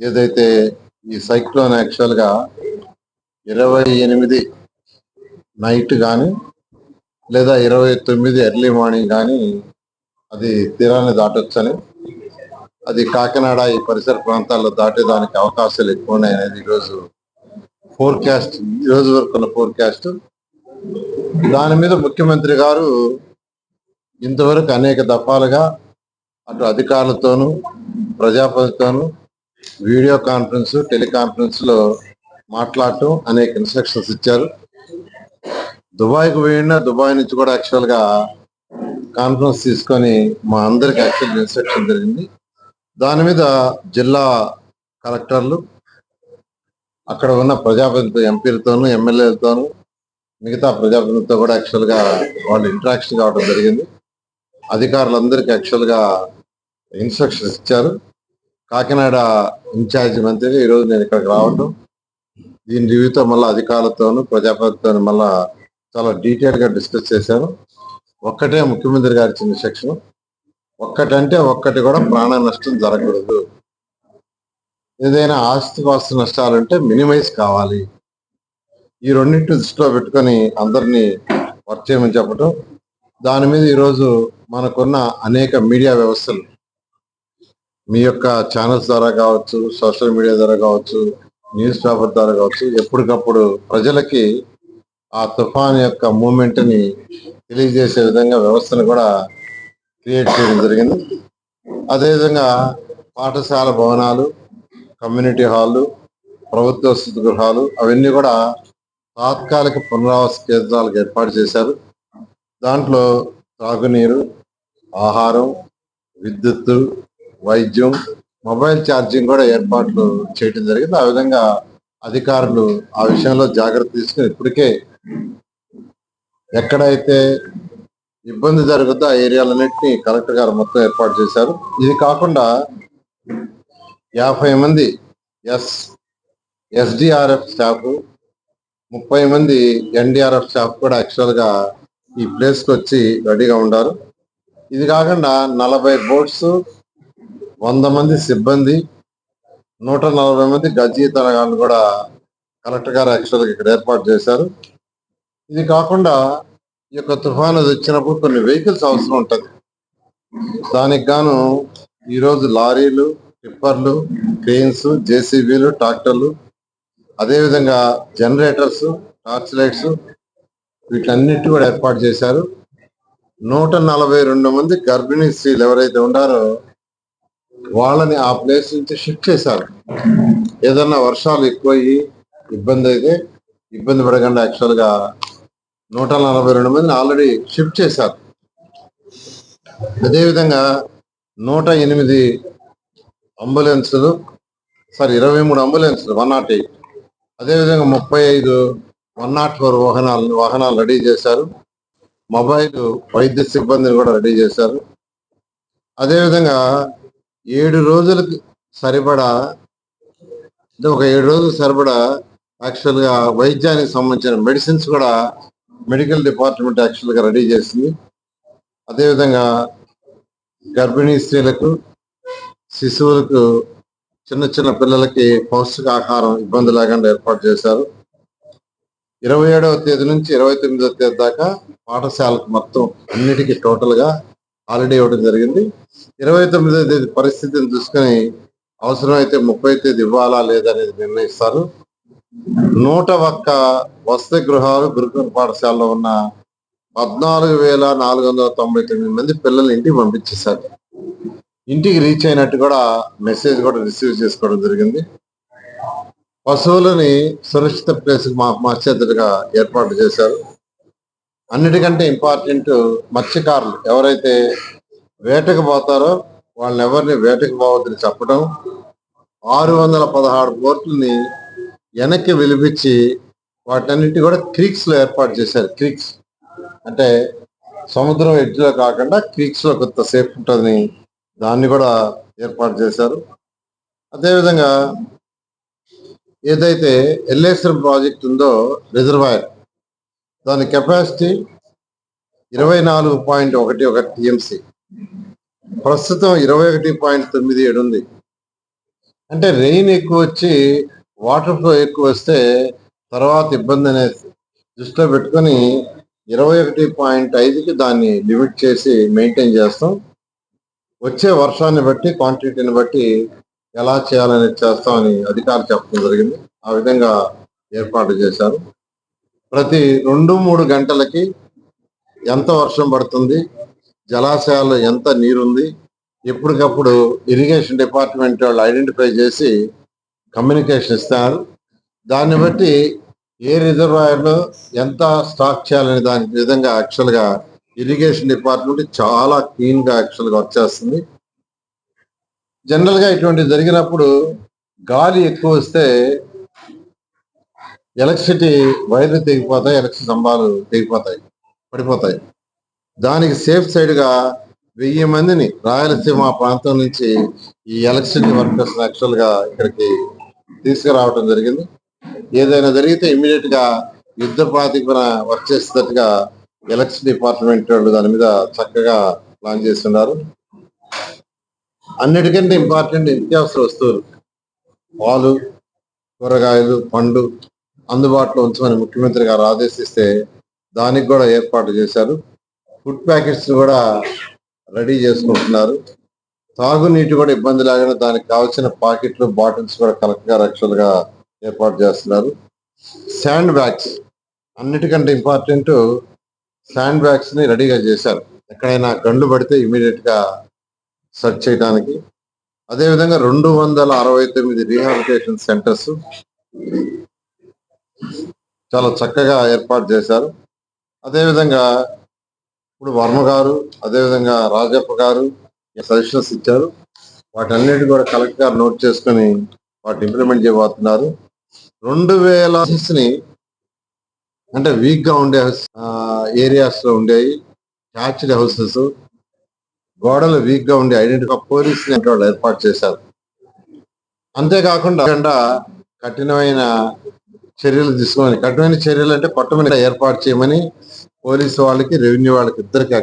ఏదైతే ఈ సైక్లోన్ యాక్చువల్గా ఇరవై ఎనిమిది నైట్ కానీ లేదా ఇరవై తొమ్మిది ఎర్లీ మార్నింగ్ కానీ అది తీరాన్ని దాటొచ్చని అది కాకినాడ ఈ పరిసర ప్రాంతాల్లో దాటేదానికి అవకాశాలు ఎక్కువ ఉన్నాయి అనేది ఈరోజు ఫోర్కాస్ట్ ఈ రోజు వరకు ఉన్న ఫోర్కాస్ట్ దాని మీద ముఖ్యమంత్రి గారు ఇంతవరకు అనేక దఫాలుగా అటు అధికారులతోనూ ప్రజాపతితోనూ వీడియో కాన్ఫరెన్స్ టెలికాన్ఫరెన్స్లో మాట్లాడటం అనేక ఇన్స్ట్రక్షన్స్ ఇచ్చారు. దుబాయ్కు పోయినా దుబాయ్ నుంచి కూడా యాక్చువల్గా కాన్ఫరెన్స్ తీసుకొని మా అందరికి యాక్చువల్ ఇన్స్ట్రక్షన్ జరిగింది. దాని మీద జిల్లా కలెక్టర్లు అక్కడ ఉన్న ప్రజాప్రతినిధులు ఎంపీలతోనూ ఎమ్మెల్యేలతోనూ మిగతా ప్రజాప్రతినిధులతో కూడా యాక్చువల్గా వాళ్ళు ఇంటరాక్షన్ కావడం జరిగింది. అధికారులందరికీ యాక్చువల్గా ఇన్స్ట్రక్షన్స్ ఇచ్చారు. కాకినాడ ఇన్ఛార్జ్ మంత్రిగా ఈరోజు నేను ఇక్కడికి రావటం. దీని రివ్యూతో మళ్ళీ అధికారులతోనూ ప్రజాప్రతితో మళ్ళా చాలా డీటెయిల్గా డిస్కస్ చేశాను. ఒక్కటే ముఖ్యమంత్రి గారి ఇచ్చిన సెక్షన్. ఒక్కటంటే ఒక్కటి కూడా ప్రాణ నష్టం జరగకూడదు. ఏదైనా ఆస్తి పాస్తి నష్టాలు ఉంటే మినిమైజ్ కావాలి. ఈ రెండింటిని దృష్టిలో పెట్టుకొని అందరినీ వర్క్ చేయమని చెప్పడం దాని మీద ఈరోజు మనకున్న అనేక మీడియా వ్యవస్థలు మీ యొక్క ఛానల్స్ ద్వారా కావచ్చు సోషల్ మీడియా ద్వారా కావచ్చు న్యూస్ పేపర్ ద్వారా కావచ్చు ఎప్పటికప్పుడు ప్రజలకి ఆ తుఫాన్ యొక్క మూమెంట్ని తెలియజేసే విధంగా వ్యవస్థను కూడా క్రియేట్ చేయడం జరిగింది. అదేవిధంగా పాఠశాల భవనాలు కమ్యూనిటీ హాళ్ళు ప్రభుత్వ వసతి గృహాలు అవన్నీ కూడా తాత్కాలిక పునరావాస కేంద్రాలకు ఏర్పాటు చేశారు. దాంట్లో తాగునీరు ఆహారం విద్యుత్తు వైద్యం మొబైల్ ఛార్జింగ్ కూడా ఏర్పాట్లు చేయడం జరిగింది. ఆ విధంగా అధికారులు ఆ విషయంలో జాగ్రత్త తీసుకుని ఇప్పటికే ఎక్కడైతే ఇబ్బంది జరుగుతుందో ఆ ఏరియాలన్నింటినీ కలెక్టర్ గారు మొత్తం ఏర్పాటు చేశారు. ఇది కాకుండా యాభై మంది ఎస్ ఎస్డిఆర్ఎఫ్ స్టాఫ్ ముప్పై మంది ఎన్డిఆర్ఎఫ్ స్టాఫ్ కూడా యాక్చువల్గా ఈ ప్లేస్కి వచ్చి రెడీగా ఉండారు ఇది కాకుండా నలభై బోట్స్ వంద మంది సిబ్బంది నూట నలభై మంది గజ్జీ తరగాలను కూడా కలెక్టర్ గారు యాక్చువల్గా ఇక్కడ ఏర్పాటు చేశారు. ఇది కాకుండా ఈ యొక్క తుఫాను వచ్చినప్పుడు కొన్ని వెహికల్స్ అవసరం ఉంటుంది. దానికి గాను ఈరోజు లారీలు టిప్పర్లు క్రెయిన్స్ జేసీబీలు ట్రాక్టర్లు అదేవిధంగా జనరేటర్స్ టార్చ్ లైట్స్ వీటన్నిటి కూడా ఏర్పాటు చేశారు. నూట నలభై రెండు మంది గర్భిణీ స్త్రీలు ఎవరైతే ఉన్నారో వాళ్ళని ఆ ప్లేస్ నుంచి షిఫ్ట్ చేశారు. ఏదన్నా వర్షాలు ఎక్కువయ్యి ఇబ్బంది అయితే ఇబ్బంది పడకుండా యాక్చువల్గా నూట నలభై రెండు మందిని ఆల్రెడీ షిఫ్ట్ చేశారు. అదేవిధంగా నూట ఎనిమిది అంబులెన్సులు సారీ ఇరవై మూడు అంబులెన్సులు వన్ నాట్ ఎయిట్ అదేవిధంగా ముప్పై ఐదు వన్ నాట్ ఫోర్ వాహనాలు వాహనాలు రెడీ చేశారు. మొబైల్ వైద్య సిబ్బందిని కూడా రెడీ చేశారు. అదేవిధంగా ఏడు రోజులకు సరిపడా అంటే ఒక ఏడు రోజులు సరిపడా యాక్చువల్గా వైద్యానికి సంబంధించిన మెడిసిన్స్ కూడా మెడికల్ డిపార్ట్మెంట్ యాక్చువల్గా రెడీ చేసింది. అదేవిధంగా గర్భిణీ స్త్రీలకు శిశువులకు చిన్న చిన్న పిల్లలకి పౌష్టికాహారం ఇబ్బంది లేకుండా ఏర్పాటు చేశారు. ఇరవై ఏడవ తేదీ నుంచి ఇరవై తొమ్మిదవ తేదీ దాకా పాఠశాలకు మొత్తం అన్నిటికీ టోటల్గా హాలిడే ఇవ్వడం జరిగింది. ఇరవై తొమ్మిదో తేదీ పరిస్థితిని చూసుకొని అవసరమైతే ముప్పై తేదీ ఇవ్వాలా లేదా అనేది నిర్ణయిస్తారు. నూట ఒక్క వసతి గృహాలు గురుకుల పాఠశాలలో ఉన్న పద్నాలుగు వేల నాలుగు వందల తొంభై తొమ్మిది మంది పిల్లలు ఇంటికి పంపించేశారు. ఇంటికి రీచ్ అయినట్టు కూడా మెసేజ్ కూడా రిసీవ్ చేసుకోవడం జరిగింది. పశువులని సురక్షిత ప్లేస్ మార్చేదిగా ఏర్పాటు చేశారు. అన్నిటికంటే ఇంపార్టెంట్ మత్స్యకారులు ఎవరైతే వేటకు పోతారో వాళ్ళని ఎవరిని వేటకు పోవద్దని చెప్పడం ఆరు వందల పదహారు బోట్లని వెనక్కి విలిపించి వాటన్నిటి కూడా క్రీక్స్లో ఏర్పాటు చేశారు. క్రీక్స్ అంటే సముద్రం ఎడ్జ్లో కాకుండా క్రీక్స్లో కొంత సేఫ్ ఉంటుందని దాన్ని కూడా ఏర్పాటు చేశారు. అదేవిధంగా ఏదైతే ఎల్లేశ్వరం ప్రాజెక్ట్ ఉందో రిజర్వాయర్ దాని కెపాసిటీ ఇరవై నాలుగు పాయింట్ ఒకటి ఒక టిఎంసి. ప్రస్తుతం ఇరవై ఒకటి పాయింట్ తొమ్మిది ఏడు ఉంది. అంటే రెయిన్ ఎక్కువ వచ్చి వాటర్ ఫ్లో ఎక్కువ వస్తే తర్వాత ఇబ్బంది అనేది దృష్టిలో పెట్టుకొని ఇరవై ఒకటి పాయింట్ ఐదుకి దాన్ని లిమిట్ చేసి మెయింటైన్ చేస్తాం. వచ్చే వర్షాన్ని బట్టి క్వాంటిటీని బట్టి ఎలా చేయాలనేది చేస్తామని అధికారులు చెప్పడం జరిగింది. ఆ విధంగా ఏర్పాటు చేశారు. ప్రతి రెండు మూడు గంటలకి ఎంత వర్షం పడుతుంది జలాశయాల్లో ఎంత నీరుంది ఎప్పటికప్పుడు ఇరిగేషన్ డిపార్ట్మెంట్ వాళ్ళు ఐడెంటిఫై చేసి కమ్యూనికేషన్ ఇస్తారు. దాన్ని బట్టి ఏ రిజర్వాయర్లో ఎంత స్టాక్ చేయాలనే దాని విధంగా యాక్చువల్గా ఇరిగేషన్ డిపార్ట్మెంట్ చాలా క్లీన్గా యాక్చువల్గా వచ్చేస్తుంది జనరల్గా వర్క్ చేస్తుంది. ఇటువంటి జరిగినప్పుడు గాలి ఎక్కువ వస్తే ఎలక్ట్రిసిటీ వైర్లు తెగిపోతాయి ఎలక్ట్రిసిటీ స్తంభాలు తెగిపోతాయి పడిపోతాయి. దానికి సేఫ్ సైడ్గా వెయ్యి మందిని రాయలసీమ ప్రాంతం నుంచి ఈ ఎలక్ట్రిసిటీ వర్కర్స్ యాక్చువల్గా ఇక్కడికి తీసుకురావడం జరిగింది. ఏదైనా జరిగితే ఇమీడియట్గా యుద్ధ ప్రాతిపన వర్క్ చేసేటట్టుగా ఎలక్షన్ డిపార్ట్మెంట్ వాళ్ళు దాని మీద చక్కగా ప్లాన్ చేస్తున్నారు. అన్నిటికంటే ఇంపార్టెంట్ నిత్యావసర వస్తువులు. పాలు కూరగాయలు పండు అందుబాటులో ఉంచమని ముఖ్యమంత్రి గారు ఆదేశిస్తే దానికి కూడా ఏర్పాటు చేశారు. ఫుడ్ ప్యాకెట్స్ కూడా రెడీ చేసుకుంటున్నారు. తాగునీటి కూడా ఇబ్బంది లేకుండా దానికి కావాల్సిన పాకెట్లు బాటిల్స్ కూడా కరెక్ట్గా ఏర్పాటు చేస్తున్నారు. శాండ్ బ్యాగ్స్ అన్నిటికంటే ఇంపార్టెంట్ శాండ్ బ్యాగ్స్ని రెడీగా చేశారు. ఎక్కడైనా గండ్లు పడితే ఇమీడియట్గా సెర్చ్ చేయడానికి. అదేవిధంగా రెండు వందల అరవై తొమ్మిది రీహాబిలిటేషన్ సెంటర్స్ చాలా చక్కగా ఏర్పాటు చేశారు. అదేవిధంగా ఇప్పుడు వర్మ గారు అదేవిధంగా రాజప్ప గారు సజెషన్స్ ఇచ్చారు. వాటన్నిటి కూడా కలెక్టర్ గారు నోట్ చేసుకొని వాటిని ఇంప్లిమెంట్ చేయబోతున్నారు. రెండు వేల ని అంటే వీక్గా ఉండే ఏరియాస్లో ఉండేవి ట్యాచ్డ్ హౌసెస్. గోడలు వీక్గా ఉండే ఐడెంటిఫై పోలీస్ వాళ్ళు ఏర్పాటు చేశారు. అంతేకాకుండా కఠినమైన చర్యలు తీసుకోమని కఠినమైన చర్యలు అంటే కొట్టమని ఏర్పాటు చేయమని పోలీసు వాళ్ళకి రెవెన్యూ వాళ్ళకి ఇద్దరికి